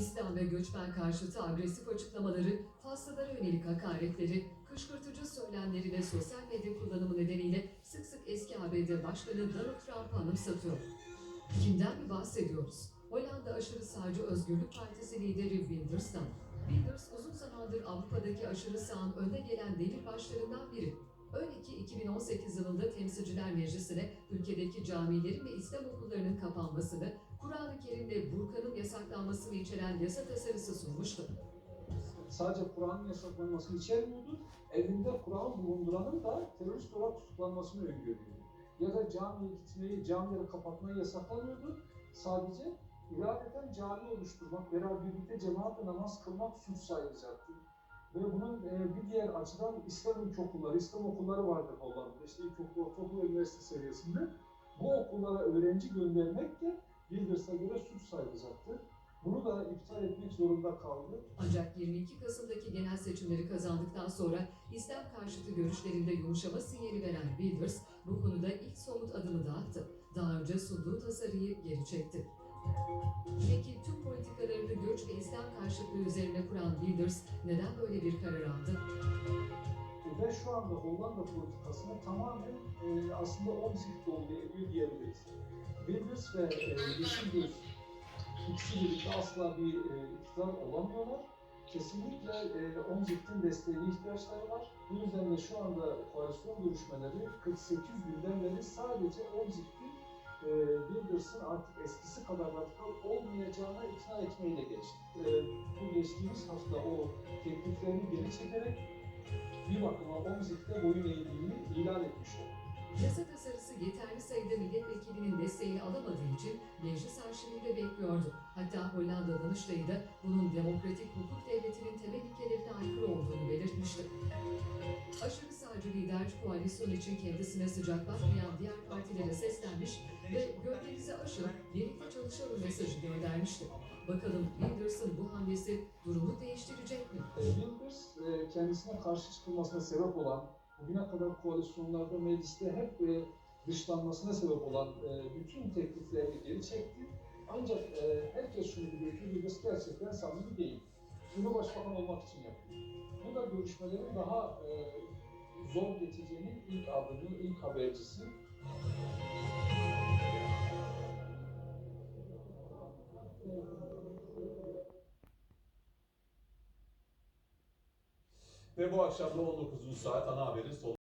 İslam ve göçmen karşıtı agresif açıklamaları, Faslılara yönelik hakaretleri, kışkırtıcı söylemleri ve sosyal medya kullanımı nedeniyle sık sık eski ABD Başkanı Donald Trump'ı anımsatıyor. Kimden bahsediyoruz? Hollanda aşırı sağcı Özgürlük Partisi lideri Wilders'tan. Wilders uzun zamandır Avrupa'daki aşırı sağın önde gelen delil başlarından biri. Öyle ki 2018 yılında Temsilciler Meclisi'ne ülkedeki camilerin ve İslam okullarının kapanmasını, Kur'an-ı Kerim'de burkanın yasaklanmasını içeren yasa tasarısı sunmuştu. sadece Kur'an'ın yasaklanmasını içermiyordu. Elinde Kur'an bulunduranın da terörist olarak tutuklanmasını öngörüyordu. Ya da camiye gitmeyi, camileri kapatmayı yasaklamıyordu. Sadece iradeten cami oluşturmak, beraber birlikte cemaatle namaz kılmak suç sayılacaktı. Ve bunun e, bir diğer açıdan İslam ilkokulları, İslam okulları vardır Hollanda'da. İşte ilkokul, ortaokul ve üniversite seviyesinde. Bu okullara öğrenci göndermek de Wilders'a göre suç sayılacaktı. Bunu da iptal etmek zorunda kaldı. Ancak 22 Kasım'daki genel seçimleri kazandıktan sonra İslam karşıtı görüşlerinde yumuşama sinyali veren Wilders bu konuda ilk somut adımı da attı. Daha önce sunduğu tasarıyı geri çekti. Göç ve İslam karşıtlığı üzerine kuran Wilders neden böyle bir karar aldı? Ve şu anda Hollanda politikasını tamamen e, aslında omzik domine ediyor diyebiliriz. Wilders ve e, Yeşil Göz ikisi birlikte asla bir e, iktidar olamıyorlar. Kesinlikle e, Omzik'in desteğine ihtiyaçları var. Bu yüzden de şu anda koalisyon görüşmeleri 48 günden beri sadece Omzik'in e, Wilders'ın artık eskisi kadar radikal olmayacağına ikna etmeyle geçti. E, bu geçtiğimiz hafta o tekliflerini geri çekerek bir bakıma Omzik'te boyun eğdiğini ilan etmişler. Yasa tasarısı yeterli sayıda milletvekilinin desteğini alamadığı için meclis arşivinde bekliyordu. Hatta Hollanda Danıştay'ı da bunun demokratik hukuk devletinin temel lider koalisyon için kendisine sıcak bakmayan diğer partilere seslenmiş ve gölgenizi aşın, birlikte çalışalım mesajı göndermişti. Bakalım Wilders'ın bu hamlesi durumu değiştirecek mi? Wilders e, kendisine karşı çıkılmasına sebep olan, bugüne kadar koalisyonlarda, mecliste hep e, dışlanmasına sebep olan e, bütün tekliflerini geri çekti. Ancak herkes şunu biliyor ki Wilders gerçekten samimi değil. Cumhurbaşkanı olmak için yapıyor. Bu da görüşmelerin daha e, zor geçeceğinin ilk adımı, ilk habercisi. Ve bu akşam da 19. saat ana haberin son